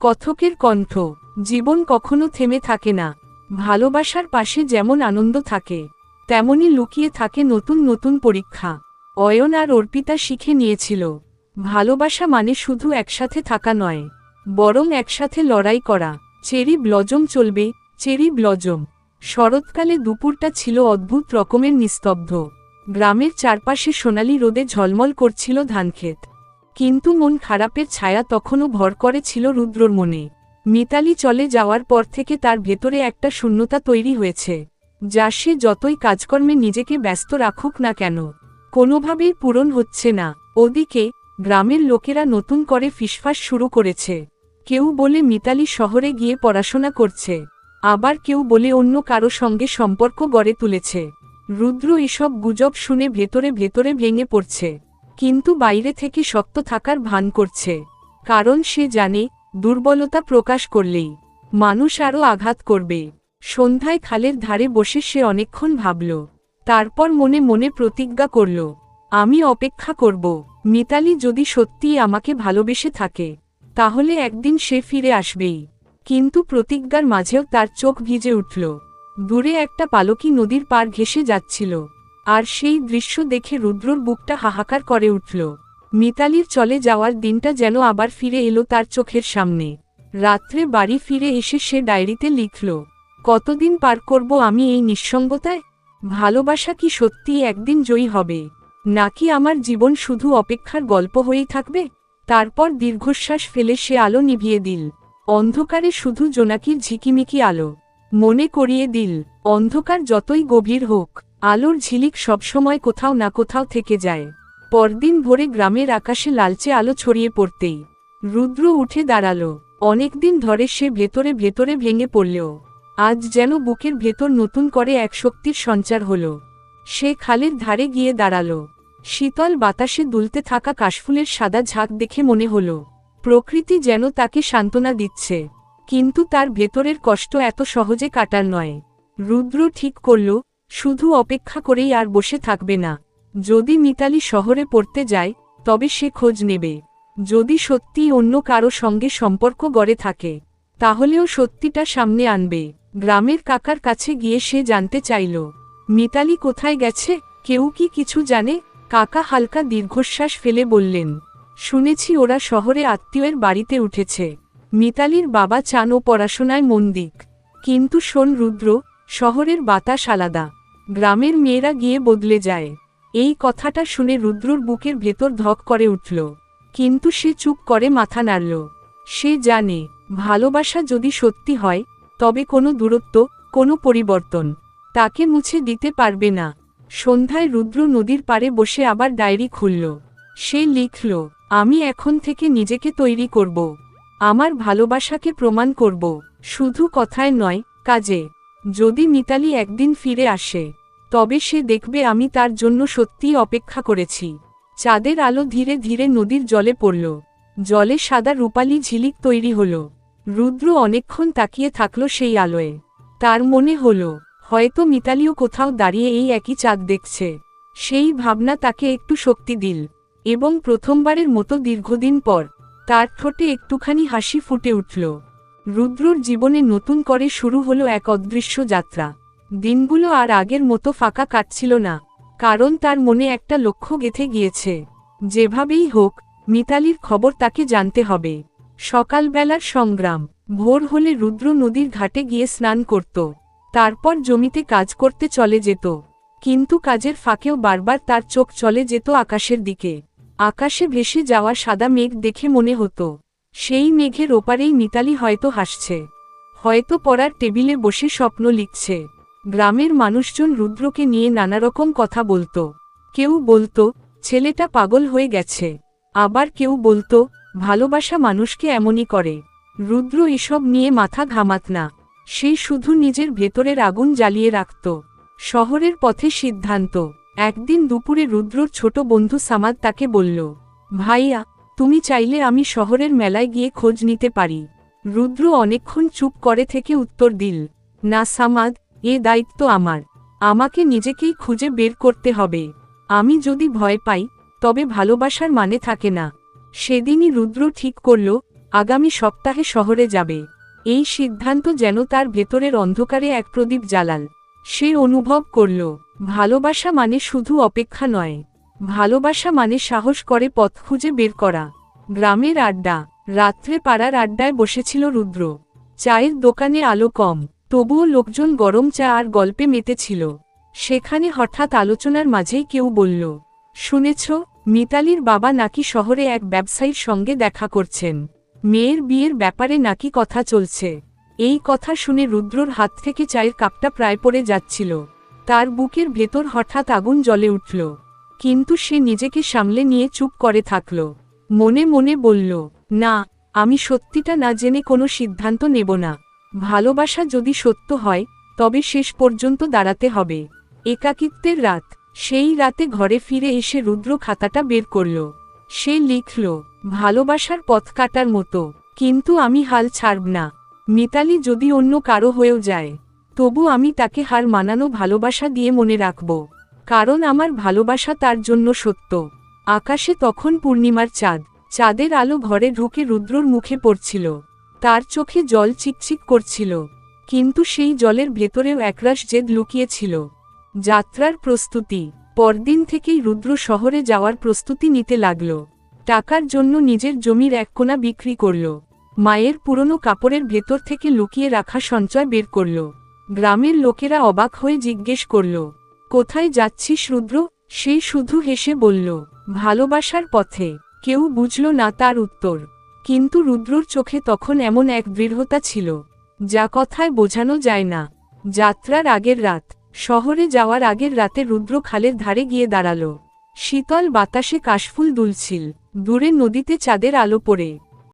কথকের কণ্ঠ, জীবন কখনো থেমে থাকে না। ভালোবাসার পাশে যেমন আনন্দ থাকে, তেমনি লুকিয়ে থাকে নতুন নতুন পরীক্ষা। অয়ন আর অর্পিতা শিখে নিয়েছিল, ভালোবাসা মানে শুধু একসাথে থাকা নয়, বরং একসাথে লড়াই করা। চেরি ব্লজম চলবে, চেরি ব্লজম। শরৎকালে দুপুরটা ছিল অদ্ভুত রকমের নিস্তব্ধ। গ্রামের চারপাশে সোনালি রোদে ঝলমল করছিল ধানক্ষেত। কিন্তু মন খারাপের ছায়া তখনও ভর করেছিল রুদ্রর মনে। মিতালি চলে যাওয়ার পর থেকে তার ভেতরে একটা শূন্যতা তৈরি হয়েছে, যা সে যতই কাজকর্মে নিজেকে ব্যস্ত রাখুক না কেন, কোনোভাবেই পূরণ হচ্ছে না। ওদিকে, গ্রামের লোকেরা নতুন করে ফিসফাস শুরু করেছে। কেউ বলে মিতালি শহরে গিয়ে পড়াশোনা করছে, আবার কেউ বলে অন্য কারও সঙ্গে সম্পর্ক গড়ে তুলেছে। রুদ্র এসব গুজব শুনে ভেতরে ভেতরে ভেঙে পড়ছে। কিন্তু বাইরে থেকে শক্ত থাকার ভান করছে। কারণ সে জানে, দুর্বলতা প্রকাশ করলেই মানুষ আরও আঘাত করবে। সন্ধ্যায় খালের ধারে বসে সে অনেকক্ষণ ভাবল। তারপর মনে মনে প্রতিজ্ঞা করল, আমি অপেক্ষা করব। মিতালি যদি সত্যিই আমাকে ভালোবেসে থাকে, তাহলে একদিন সে ফিরে আসবেই। কিন্তু প্রতিজ্ঞার মাঝেও তার চোখ ভিজে উঠল। দূরে একটা পালকি নদীর পার ঘেসে যাচ্ছিল। আর সেই দৃশ্য দেখে রুদ্রর বুকটা হাহাকার করে উঠল। মিতালির চলে যাওয়ার দিনটা যেন আবার ফিরে এলো তার চোখের সামনে। রাত্রে বাড়ি ফিরে এসে সে ডায়েরিতে লিখল, কতদিন পার করব আমি এই নিঃসঙ্গতায়? ভালোবাসা কি সত্যিই একদিন জয়ী হবে? নাকি আমার জীবন শুধু অপেক্ষার গল্প হয়েই থাকবে? তারপর দীর্ঘশ্বাস ফেলে সে আলো নিভিয়ে দিল। অন্ধকারে শুধু জোনাকির ঝিকিমিকি আলো। মনে করিয়ে দিল, অন্ধকার যতই গভীর হোক আলোর ঝিলিক সবসময় কোথাও না কোথাও থেকে যায়। পরদিন ভোরে গ্রামের আকাশে লালচে আলো ছড়িয়ে পড়তেই রুদ্র উঠে দাঁড়াল। অনেকদিন ধরে সে ভেতরে ভেতরে ভেঙে পড়লেও আজ যেন বুকের ভেতর নতুন করে এক শক্তির সঞ্চার হল। সে খালের ধারে গিয়ে দাঁড়াল। শীতল বাতাসে দুলতে থাকা কাশফুলের সাদা ঝাঁক দেখে মনে হল, প্রকৃতি যেন তাকে সান্ত্বনা দিচ্ছে। কিন্তু তার ভেতরের কষ্ট এত সহজে কাটার নয়। রুদ্র ঠিক করল শুধু অপেক্ষা করেই আর বসে থাকবে না। যদি মিতালি শহরে পড়তে যায়, তবে সে খোঁজ নেবে। যদি সত্যি অন্য কারও সঙ্গে সম্পর্ক গড়ে থাকে, তাহলেও সত্যিটা সামনে আনবে। গ্রামের কাকার কাছে গিয়ে সে জানতে চাইল, মিতালি কোথায় গেছে? কেউ কি কিছু জানে? কাকা হালকা দীর্ঘশ্বাস ফেলে বললেন, শুনেছি ওরা শহরে আত্মীয়ের বাড়িতে উঠেছে। মিতালির বাবা চান ও পড়াশোনায় মন দিক। কিন্তু শোন রুদ্র শহরের বাতাস আলাদা। গ্রামের মেয়েরা গিয়ে বদলে যায়। এই কথাটা শুনে রুদ্রর বুকের ভেতর ধক করে উঠল। কিন্তু সে চুপ করে মাথা নাড়ল। সে জানে, ভালোবাসা যদি সত্যি হয়, তবে কোনো দূরত্ব, কোনো পরিবর্তন তাকে মুছে দিতে পারবে না। সন্ধ্যায় রুদ্র নদীর পাড়ে বসে আবার ডায়েরি খুলল। সে লিখল, আমি এখন থেকে নিজেকে তৈরি করব। আমার ভালোবাসাকে প্রমাণ করব। শুধু কথায় নয়, কাজে। যদি মিতালি একদিন ফিরে আসে, তবে সে দেখবে আমি তার জন্য সত্যিই অপেক্ষা করেছি। চাঁদের আলো ধীরে ধীরে নদীর জলে পড়ল। জলে সাদা রূপালি ঝিলিক তৈরি হল। রুদ্র অনেকক্ষণ তাকিয়ে থাকল সেই আলোয়। তার মনে হল, হয়তো মিতালিও কোথাও দাঁড়িয়ে এই একই চাঁদ দেখছে। সেই ভাবনা তাকে একটু শক্তি দিল, এবং প্রথমবারের মতো দীর্ঘদিন পর, তার ঠোঁটে একটুখানি হাসি ফুটে উঠল। রুদ্রর জীবনে নতুন করে শুরু হলো এক অদৃশ্য যাত্রা। দিনগুলো আর আগের মতো ফাঁকা কাটছিল না, কারণ তার মনে একটা লক্ষ্য গেথে গিয়েছে। যেভাবেই হোক, মিতালির খবর তাকে জানতে হবে। সকালবেলার সংগ্রাম, ভোর হলে রুদ্র নদীর ঘাটে গিয়ে স্নান করত, তারপর জমিতে কাজ করতে চলে যেত। কিন্তু কাজের ফাঁকেও বারবার তার চোখ চলে যেত আকাশের দিকে। আকাশে ভেসে যাওয়া সাদা মেঘ দেখে মনে হতো সেই মেঘের ওপারেই মিতালি হয়তো হাসছে। হয়তো পড়ার টেবিলে বসে স্বপ্ন লিখছে। গ্রামের মানুষজন রুদ্রকে নিয়ে নানারকম কথা বলতো। কেউ বলতো, ছেলেটা পাগল হয়ে গেছে। আবার কেউ বলতো, ভালোবাসা মানুষকে এমনই করে। রুদ্র এসব নিয়ে মাথা ঘামাত না। সে শুধু নিজের ভেতরের আগুন জ্বালিয়ে রাখত। শহরের পথে সিদ্ধান্ত। একদিন দুপুরে রুদ্রর ছোট বন্ধু সামাদ তাকে বলল, ভাইয়া তুমি চাইলে আমি শহরের মেলায় গিয়ে খোঁজ নিতে পারি। রুদ্র অনেকক্ষণ চুপ করে থেকে উত্তর দিল, না সামাদ, এ দায়িত্ব আমার। আমাকে নিজেকেই খুঁজে বের করতে হবে। আমি যদি ভয় পাই, তবে ভালোবাসার মানে থাকে না সেদিনই রুদ্র ঠিক করল, আগামী সপ্তাহে শহরে যাবে এই সিদ্ধান্ত যেন তার ভেতরের অন্ধকারে এক প্রদীপ জ্বালাল। সে অনুভব করল, ভালোবাসা মানে শুধু অপেক্ষা নয় ভালোবাসা মানে সাহস করে পথ খুঁজে বের করা। গ্রামের আড্ডা। রাত্রে পাড়ার আড্ডায় বসেছিল রুদ্র। চায়ের দোকানে আলো কম, তবুও লোকজন গরম চা আর গল্পে মেতেছিল। সেখানে হঠাৎ আলোচনার মাঝেই কেউ বলল, শুনেছ, মিতালির বাবা নাকি শহরে এক ব্যবসায়ীর সঙ্গে দেখা করছেন। মেয়ের বিয়ের ব্যাপারে নাকি কথা চলছে। এই কথা শুনে রুদ্রর হাত থেকে চায়ের কাপটা প্রায় পড়ে যাচ্ছিল। তার বুকের ভেতর হঠাৎ আগুন জ্বলে উঠল। কিন্তু সে নিজেকে সামলে নিয়ে চুপ করে থাকল। মনে মনে বলল, না, আমি সত্যিটা না জেনে কোনো সিদ্ধান্ত নেব না। ভালোবাসা যদি সত্য হয়, তবে শেষ পর্যন্ত দাঁড়াতে হবে। একাকিত্বের রাত। সেই রাতে ঘরে ফিরে এসে রুদ্র খাতাটা বের করল। সে লিখল, ভালোবাসার পথ কাটার মতো, কিন্তু আমি হাল ছাড়ব না। মিতালি যদি অন্য কারও হয়েও যায়, তবু আমি তাকে হার মানানো ভালোবাসা দিয়ে মনে রাখব। কারণ আমার ভালোবাসা তার জন্য সত্য। আকাশে তখন পূর্ণিমার চাঁদ। চাঁদের আলো ঘরে ঢুকে রুদ্রর মুখে পড়ছিল। তার চোখে জল চিকচিক করছিল। কিন্তু সেই জলের ভেতরেও একরাশ জেদ লুকিয়েছিল। যাত্রার প্রস্তুতি। পরদিন থেকেই রুদ্র শহরে যাওয়ার প্রস্তুতি নিতে লাগল। টাকার জন্য নিজের জমির এক কোণা বিক্রি করল। মায়ের পুরনো কাপড়ের ভেতর থেকে লুকিয়ে রাখা সঞ্চয় বের করল। গ্রামের লোকেরা অবাক হয়ে জিজ্ঞেস করল কোথায় যাচ্ছিস রুদ্র? সেই শুধু হেসে বলল, ভালোবাসার পথে। কেউ বুঝল না তার উত্তর। কিন্তু রুদ্রর চোখে তখন এমন এক দৃঢ়তা ছিল, যা কথায় বোঝানো যায় না। যাত্রার আগের রাত, শহরে যাওয়ার আগের রাতে রুদ্র খালের ধারে গিয়ে দাঁড়াল। শীতল বাতাসে কাশফুল দুলছিল, দূরে নদীতে চাঁদের আলো পড়ে।